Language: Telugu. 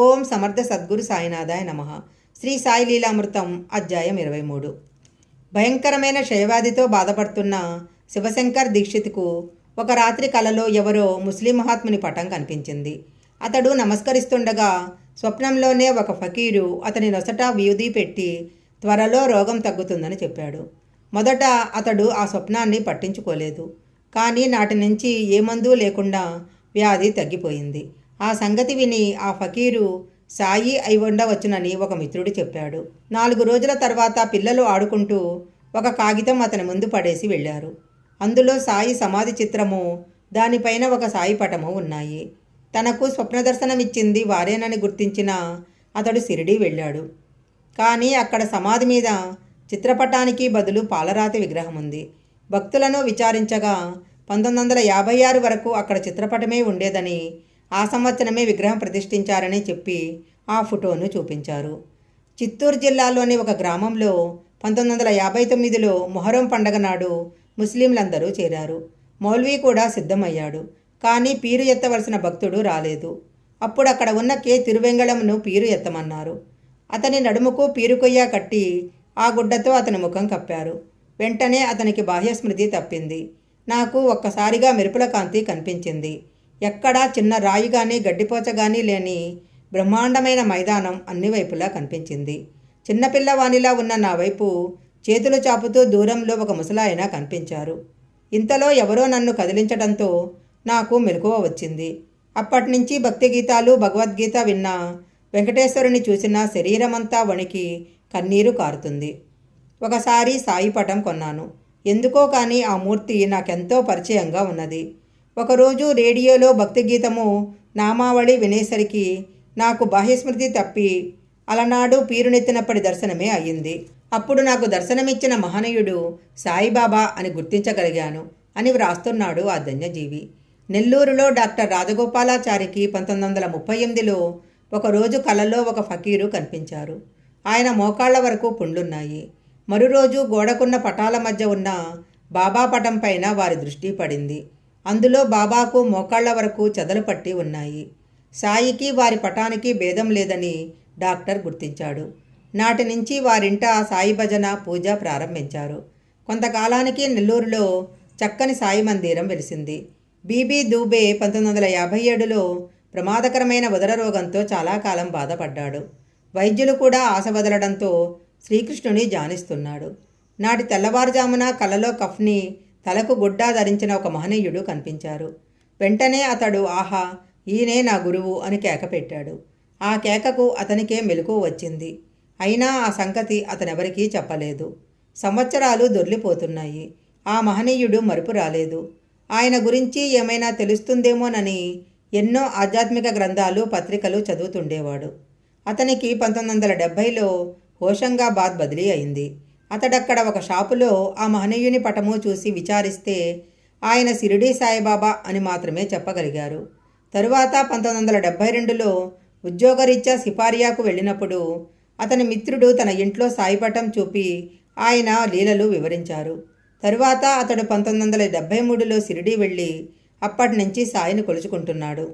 ఓం సమర్థ సద్గురు సాయినాథాయ నమ. శ్రీ సాయి లీలామృతం అధ్యాయం ఇరవై మూడు భయంకరమైన క్షయవ్యాధితో బాధపడుతున్న శివశంకర్ దీక్షిత్కు ఒక రాత్రి కలలో ఎవరో ముస్లిం మహాత్ముని పటం కనిపించింది. అతడు నమస్కరిస్తుండగా స్వప్నంలోనే ఒక ఫకీరు అతని నొసట వ్యూధి పెట్టి త్వరలో రోగం తగ్గుతుందని చెప్పాడు. మొదట అతడు ఆ స్వప్నాన్ని పట్టించుకోలేదు. కానీ నాటి నుంచి ఏ మందు లేకుండా వ్యాధి తగ్గిపోయింది. ఆ సంగతి విని ఆ ఫకీరు సాయి అయి ఉండవచ్చునని ఒక మిత్రుడు చెప్పాడు. నాలుగు రోజుల తర్వాత పిల్లలు ఆడుకుంటూ ఒక కాగితం అతని ముందు పడేసి వెళ్ళారు. అందులో సాయి సమాధి చిత్రము దానిపైన ఒక సాయి పటము ఉన్నాయి. తనకు స్వప్న దర్శనమిచ్చింది వారేనని గుర్తించిన అతడు సిరిడి వెళ్ళాడు. కానీ అక్కడ సమాధి మీద చిత్రపటానికి బదులు పాలరాతి విగ్రహం ఉంది. భక్తులను విచారించగా పంతొమ్మిది వందల యాభై ఆరు వరకు అక్కడ చిత్రపటమే ఉండేదని ఆ సంవత్సరమే విగ్రహం ప్రతిష్ఠించారని చెప్పి ఆ ఫోటోను చూపించారు. చిత్తూరు జిల్లాలోని ఒక గ్రామంలో పంతొమ్మిది వందల యాభై తొమ్మిదిలో మొహరం పండగ నాడు ముస్లింలందరూ చేరారు. మౌల్వీ కూడా సిద్ధమయ్యాడు. కానీ పీరు ఎత్తవలసిన భక్తుడు రాలేదు. అప్పుడు అక్కడ ఉన్న కే. తిరువెంగళంను పీరు ఎత్తమన్నారు. అతని నడుముకు పీరుకొయ్య కట్టి ఆ గుడ్డతో అతని ముఖం కప్పారు. వెంటనే అతనికి బాహ్యస్మృతి తప్పింది. నాకు ఒక్కసారిగా మెరుపుల కాంతి కనిపించింది. ఎక్కడా చిన్న రాయి కానీ గడ్డిపోచ కానీ లేని బ్రహ్మాండమైన మైదానం అన్ని వైపులా కనిపించింది. చిన్నపిల్లవానిలా ఉన్న నా వైపు చేతులు చాపుతూ దూరంలో ఒక ముసలాయన కనిపించారు. ఇంతలో ఎవరో నన్ను కదిలించడంతో నాకు మెలకువ వచ్చింది. అప్పటి నుంచి భక్తి గీతాలు భగవద్గీత విన్నా వెంకటేశ్వరుని చూసిన శరీరమంతా వణికి కన్నీరు కారుతుంది. ఒకసారి సాయి పటం కొన్నాను. ఎందుకో కానీ ఆ మూర్తి నాకెంతో పరిచయంగా ఉన్నది. ఒకరోజు రేడియోలో భక్తిగీతము నామావళి వినేసరికి నాకు బాహ్యస్మృతి తప్పి అలనాడు పీరునెత్తినప్పటి దర్శనమే అయ్యింది అప్పుడు నాకు దర్శనమిచ్చిన మహనీయుడు సాయిబాబా అని గుర్తించగలిగాను అని వ్రాస్తున్నాడు ఆ ధన్యజీవి. నెల్లూరులో డాక్టర్ రాజగోపాలాచారికి పంతొమ్మిది వందల ముప్పై ఎనిమిదిలో ఒకరోజు కలలో ఒక ఫకీరు కనిపించారు. ఆయన మోకాళ్ళ వరకు పుండ్లున్నాయి. మరురోజు గోడకున్న పటాల మధ్య ఉన్న బాబా పటం పైన వారి దృష్టి పడింది. అందులో బాబాకు మోకాళ్ళ వరకు చెదలు పట్టి ఉన్నాయి. సాయికి వారి పటానికి భేదం లేదని డాక్టర్ గుర్తించాడు. నాటి నుంచి వారింట సాయి భజన పూజ ప్రారంభించారు. కొంతకాలానికి నెల్లూరులో చక్కని సాయి మందిరం వెలిసింది. బీబీ దూబే పంతొమ్మిది వందల యాభై ఏడులో ప్రమాదకరమైన ఉదర రోగంతో చాలా కాలం బాధపడ్డాడు. వైద్యులు కూడా ఆశ వదలడంతో శ్రీకృష్ణుని జానిస్తున్నాడు నాటి తెల్లవారుజామున కలలో కఫ్ని తలకు గుడ్డా ధరించిన ఒక మహనీయుడు కనిపించారు. వెంటనే అతడు ఆహా ఈయనే నా గురువు అని కేక పెట్టాడు. ఆ కేకకు అతనికే మెలకు వచ్చింది. అయినా ఆ సంగతి అతనెవరికీ చెప్పలేదు. సంవత్సరాలు దొర్లిపోతున్నాయి. ఆ మహనీయుడు మరుపు రాలేదు. ఆయన గురించి ఏమైనా తెలుస్తుందేమోనని ఎన్నో ఆధ్యాత్మిక గ్రంథాలు పత్రికలు చదువుతుండేవాడు. అతనికి పంతొమ్మిది వందల డెబ్భైలో హోషంగాబాద్ బదిలీ అయింది. అతడక్కడ ఒక షాపులో ఆ మహనీయుని పటము చూసి విచారిస్తే ఆయన సిరిడి సాయిబాబా అని మాత్రమే చెప్పగలిగారు. తరువాత పంతొమ్మిది వందల డెబ్భై రెండులో ఉద్యోగరీత్యా సిపారియాకు వెళ్ళినప్పుడు అతని మిత్రుడు తన ఇంట్లో సాయిపటం చూపి ఆయన లీలలు వివరించారు. తరువాత అతడు పంతొమ్మిది వందల డెబ్భై మూడులో సిరిడి వెళ్ళి అప్పటి నుంచి సాయిని కొలుచుకుంటున్నాడు.